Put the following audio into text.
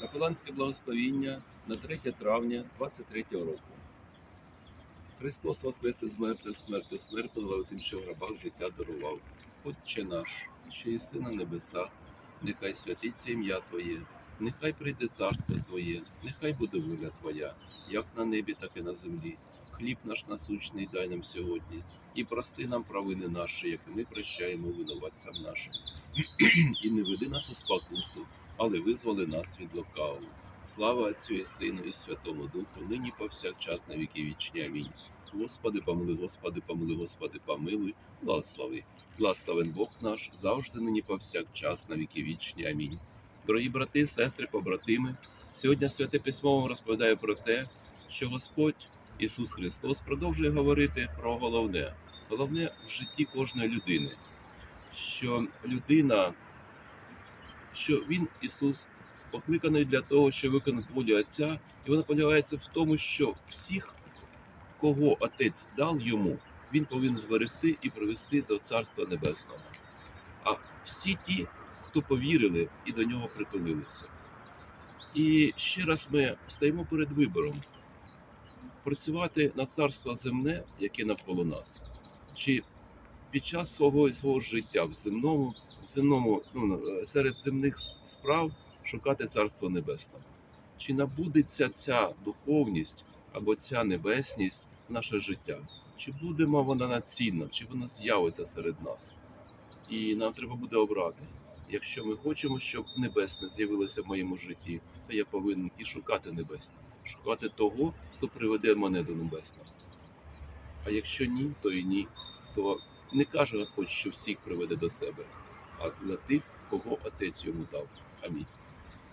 Капеланське благословіння на 3 травня 23 року. Христос воскрес із мертвих, смертю смерть подолав тим, що в гробах життя дарував. Отче наш, що єси на небесах, нехай святиться ім'я Твоє, нехай прийде царство Твоє, нехай буде воля Твоя, як на небі, так і на землі. Хліб наш насущний дай нам сьогодні, і прости нам провини наші, як ми прощаємо винуватцям нашим. І не веди нас у спокусу, але визволи нас від лукавого. Слава Отцю і Сину і Святому Духу, нині повсякчас на віки вічні. Амінь. Господи, помилуй, Господи, помилуй, Господи, помилуй, благослови. Благословен Бог наш, завжди нині повсякчас на віки вічні. Амінь. Дорогі брати, сестри, побратими, сьогодні Святе Письмо вам розповідає про те, що Господь Ісус Христос продовжує говорити про головне, головне в житті кожної людини, що людина, що Він, Ісус, покликаний для того, щоб виконати волю Отця, і вона полягається в тому, що всіх, кого Отець дав йому, він повинен зберегти і привести до Царства Небесного. А всі ті, хто повірили і до нього притулилися. І ще раз ми стоїмо перед вибором працювати на царство земне, яке навколо нас, чи під час свого свого життя в земному, в земному ну, серед земних справ шукати царство небесне. Чи набудеться ця духовність або ця небесність в наше життя? Чи будемо вона націнна, чи вона з'явиться серед нас? І нам треба буде обрати. Якщо ми хочемо, щоб небесне з'явилося в моєму житті, то я повинен і шукати небесне, шукати того, хто приведе мене до небесного. А якщо ні, то і ні, то не каже Господь, що всіх приведе до себе, а на тих, кого Отець йому дав. Амінь.